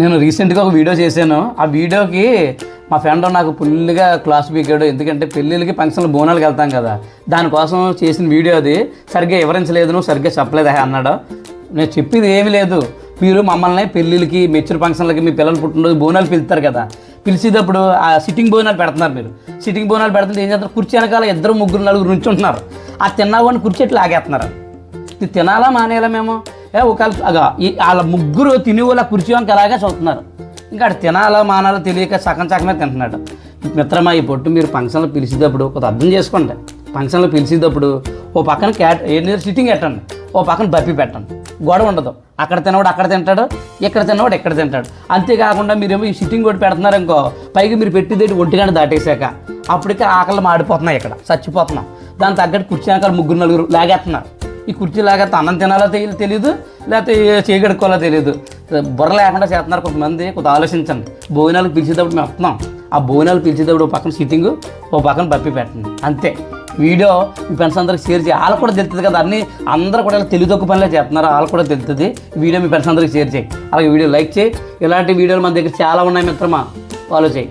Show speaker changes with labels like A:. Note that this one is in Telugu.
A: నేను రీసెంట్గా ఒక వీడియో చేశాను. ఆ వీడియోకి మా ఫ్రెండ్ నాకు ఫుల్గా క్లాస్ పీకాడు. ఎందుకంటే పెళ్ళిళ్ళకి ఫంక్షన్లు బోనాలకు వెళ్తాం కదా. దానికోసం చేసిన వీడియో అది. సరిగ్గా వివరించలేదు నువ్వు సరిగ్గా చెప్పలేదు అన్నాడు. నేను చెప్పింది ఏమీ లేదు. మీరు మమ్మల్ని పెళ్ళిళ్ళకి మెచ్యూర్ ఫంక్షన్లకి మీ పిల్లలు పుట్టినరోజు బోనాలు పిలుస్తారు కదా. పిలిచేటప్పుడు ఆ సిట్టింగ్ బోనాలు పెడుతున్నారు మీరు. సిట్టింగ్ బోనాలు పెడుతుంటే ఏం చేస్తారు? కుర్చీ వెనకాల ఇద్దరు ముగ్గురు నలుగురు నుంచుంటున్నారు. ఆ తిన్నావాడిని కుర్చీ ఎట్లా ఆగేస్తున్నారు ఇది తినాలా మానేయాలా మేము? ఒకళ్ళు ఒక అగా ఈ వాళ్ళ ముగ్గురు తిని వాళ్ళ కుర్చీ వంక అలాగే చూస్తున్నారు. ఇంకా ఆడు తినాలా మానాలో తెలియక సగం సగమే తింటున్నాడు. మిత్రమా ఈ పొట్టు మీరు ఫంక్షన్లో పిలిచేటప్పుడు కొంత అర్థం చేసుకోండి. ఫంక్షన్లో పిలిచేటప్పుడు ఓ పక్కన క్యాట్ ఏదో సిట్టింగ్ పెట్టండి ఓ పక్కన బప్పి పెట్టండి గొడవ ఉండదు. అక్కడ తినవాడు అక్కడ తింటాడు ఇక్కడ తినవాడు ఎక్కడ తింటాడు. అంతేకాకుండా మీరేమో ఈ సిట్టింగ్ కూడా పెడుతున్నారు ఇంకో పైకి మీరు పెట్టిదేటి ఒంటిగంట దాటేశాక. అప్పటికే ఆకలి మాడిపోతున్నాయి ఇక్కడ. చచ్చిపోతున్నాం. దాని తగ్గట్టు కుర్చీ వెనకాల ముగ్గురు నలుగురు లాగేస్తున్నారు. ఈ కుర్చీ లాగేస్తే అన్నం తినాలో తెలియదు లేకపోతే చేయగడుకోవాలో తెలియదు బుర్ర లేకుండా చేస్తున్నారు కొంతమంది కొంత ఆలోచించండి. భోజనాలు పిలిచేటప్పుడు మేము వస్తున్నాం. ఆ భోజనాలు పిలిచేటప్పుడు ఓ పక్కన సిట్టింగ్ ఓ పక్కన బప్పి పెట్టండి. అంతే. వీడియో మీ ఫ్రెండ్స్ అందరికి షేర్ చేయి. వాళ్ళకి కూడా తెలుస్తుంది కదా అన్ని అందరూ కూడా ఇలా తెలివి తక్కువ పనిలో చేస్తున్నారు. వాళ్ళు కూడా తెలుస్తుంది వీడియో మీ ఫ్రెండ్స్ అందరికి షేర్ చేయి. అలాగే వీడియో లైక్ చేయి. ఇలాంటి వీడియోలు మన దగ్గర చాలా ఉన్నాయి మిత్రమా? ఫాలో చేయి.